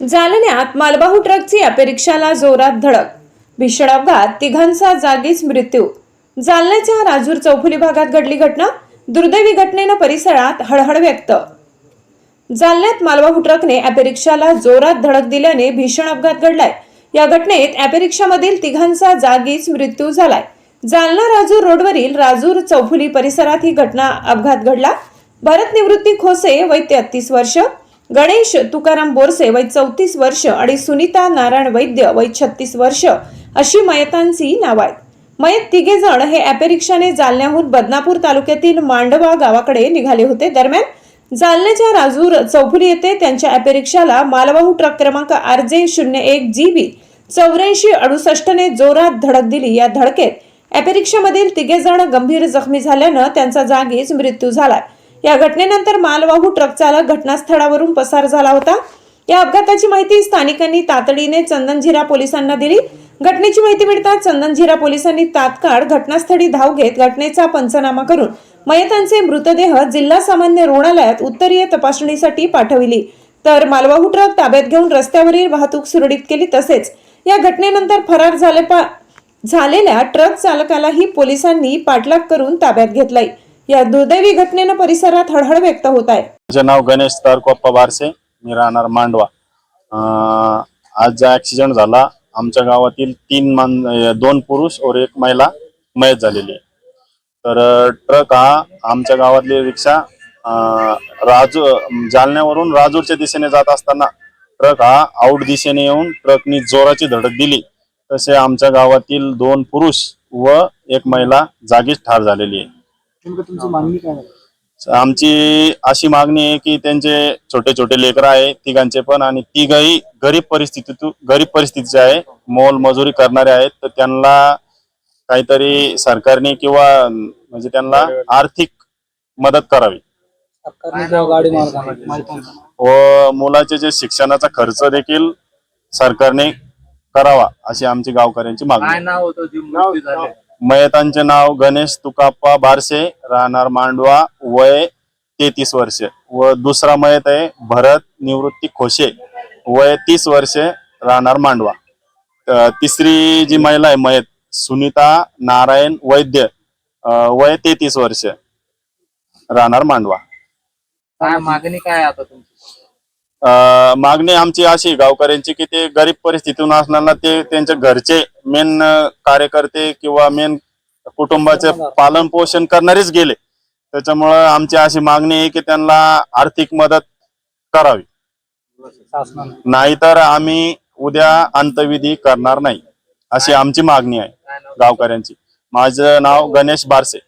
जालन्यात मालवाहू ट्रकची अपेरिक्षाला जोरात धडक. भीषण अपघात तिघांचा जागीच मृत्यू. जालन्याच्या राजूर चौफुली भागात घडली घटना दुर्दैवी घटनेनं परिसरात हळहळ व्यक्त. जालन्यात मालवाहू ट्रकने अपेरिक्षाला जोरात धडक दिल्याने भीषण अपघात घडलाय. या घटनेत अपेरिक्षामधील तिघांचा जागीच मृत्यू झालाय. जालना राजूर रोडवरील राजूर चौफुली परिसरात ही घटना अपघात घडला. भरत निवृत्ती खोसे वय तेहतीस वर्ष गणेश तुकाराम बोरसे वय चौतीस वर्ष आणि सुनीता नारायण वैद्य वय छत्तीस वर्ष अशी मयतांची नाव आहेत. मयत तिघे जण हे अॅपेरिक्षाने जालन्याहून बदनापूर तालुक्यातील मांडवा गावाकडे निघाले होते. दरम्यान जालन्याच्या राजूर चौफुली येथे त्यांच्या अॅपेरिक्षाला मालवाहू ट्रक क्रमांक आर जे शून्य एक जी बी चौऱ्याऐंशी अडुसष्टने जोरात धडक दिली. या धडकेत अॅपेरिक्षामधील तिघे जण गंभीर जखमी झाल्यानं त्यांचा जागीच मृत्यू झाला या घटनेनंतर मालवाहू ट्रक चालक घटनास्थळावरून पसार झाला होता. या अपघाताची माहिती स्थानिकांनी तातडीने चंदनझिरा पोलिसांना दिली. घटनेची माहिती मिळताच चंदनझिरा पोलिसांनी तात्काळ घटनास्थळी धाव घेत घटनेचा पंचनामा करून मयतांचे मृतदेह जिल्हा सामान्य रुग्णालयात उत्तरीय तपासणीसाठी पाठविली. तर मालवाहू ट्रक ताब्यात घेऊन रस्त्यावरील वाहतूक सुरळीत केली तसेच या घटनेनंतर फरार झाले पा झालेल्या ट्रक चालकालाही पोलिसांनी पाठलाग करून ताब्यात घेतलाय. या दुर्दैवी घटनेनं परिसरात हळहळ व्यक्त होत आहे. माझं नाव गणेश तारकोप्पा बारसे मी राहणार मांडवा. अं, आज जो ऍक्सिडेंट झाला आमच्या गावातील तीन मान दोन पुरुष और एक महिला मयत झालेली आहे. तर अं, ट्रक हा आमच्या गावातली रिक्षा अं, राजू जालन्यावरून राजूरच्या दिशेने जात असताना ट्रक हा आउट दिशेने येऊन ट्रकनी जोराची धडक दिली. तसे आमच्या गावातील दोन पुरुष व एक महिला जागीच ठार झालेली आहे. नेमकं तुमची मागणी काय आहे? आमची अशी मागणी आहे की त्यांचे छोटे छोटे लेकर आहे तिघांचे पण आणि तिघही गरीब परिस्थितीतून गरीब परिस्थितीचे आहे मोल मजुरी करणारे आहेत तर त्यांना काहीतरी सरकारने किंवा म्हणजे त्यांना आर्थिक मदत करावी सरकारने जेव्हा गाडी मारताना मालकांना व मुलाचे जे शिक्षणाचा खर्च देखील सरकारने करावा अशी आमची गावकऱ्यांची मागणी आहे. नाव होतं जे मृत्यू झाले मयतांचे नाव गणेश तुकाप्पा बारसे राहणार मांडवा वय तेहतीस वर्ष. व दुसरा मयत आहे भरत निवृत्ती खोशे. वय तीस वर्षे राहणार मांडवा. तिसरी जी महिला आहे मयत सुनीता नारायण वैद्य वय तेहतीस वर्ष राहणार मांडवा. काय मागणी काय आता तुमची? मागणी आमची अशी गावकऱ्यांची की ते गरीब परिस्थितीतून असणाऱ्यांना ते त्यांच्या घरचे मेन कार्यकर्ते किंवा मेन कुटुंबाचे पालन पोषण करणारेच गेले. त्याच्यामुळं आमची अशी मागणी आहे की त्यांना आर्थिक मदत करावी. नाहीतर आम्ही उद्या अंतविधी करणार नाही अशी आमची मागणी आहे गावकऱ्यांची. माझं नाव गणेश बारसे.